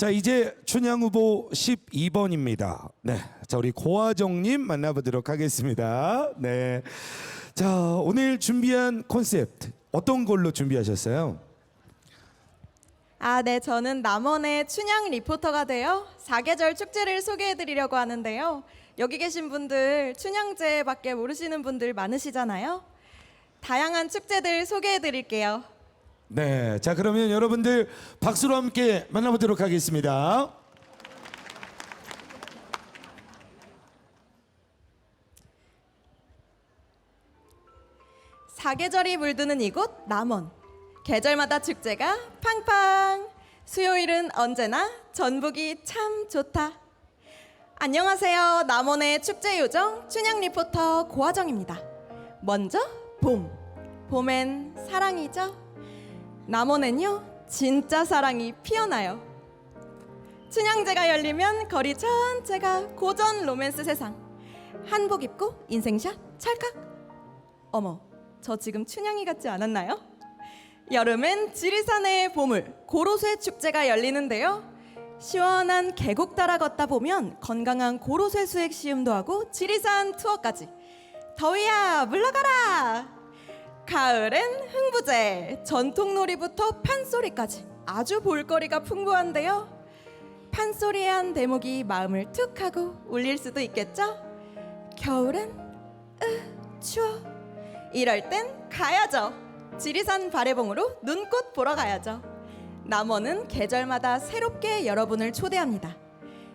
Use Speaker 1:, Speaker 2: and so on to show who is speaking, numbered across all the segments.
Speaker 1: 자 이제 춘향 후보 12번입니다. 네, 자 우리 고화정님 만나보도록 하겠습니다. 네, 자 오늘 준비한 콘셉트 어떤 걸로 준비하셨어요?
Speaker 2: 아, 네. 저는 남원의 춘향 리포터가 되어 사계절 축제를 소개해 드리려고 하는데요. 여기 계신 분들 춘향제밖에 모르시는 분들 많으시잖아요. 다양한 축제들 소개해 드릴게요.
Speaker 1: 네, 자 그러면 여러분들 박수로 함께 만나보도록 하겠습니다.
Speaker 2: 사계절이 물드는 이곳 남원. 계절마다 축제가 팡팡. 수요일은 언제나 전북이 참 좋다. 안녕하세요. 남원의 축제 요정 춘향 리포터 고화정입니다. 먼저 봄. 봄엔 사랑이죠. 남원엔요 진짜 사랑이 피어나요. 춘향제가 열리면 거리 전체가 고전 로맨스 세상. 한복 입고 인생샷 찰칵. 어머, 저 지금 춘향이 같지 않았나요? 여름엔 지리산의 보물 고로쇠 축제가 열리는데요. 시원한 계곡 따라 걷다 보면 건강한 고로쇠 수액 시음도 하고 지리산 투어까지. 더위야 물러가라. 가을엔 흥부제 전통놀이부터 판소리까지 아주 볼거리가 풍부한데요. 판소리의 한 대목이 마음을 툭 하고 울릴 수도 있겠죠. 겨울엔 으 추워. 이럴 땐 가야죠. 지리산 바래봉으로 눈꽃 보러 가야죠. 남원은 계절마다 새롭게 여러분을 초대합니다.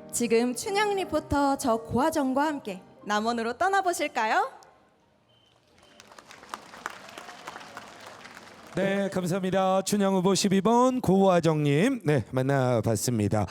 Speaker 2: 지금 춘향 리포터 저 고화정과 함께 남원으로 떠나보실까요?
Speaker 1: 네, 감사합니다. 춘향 후보 12번 고화정님, 네 만나봤습니다.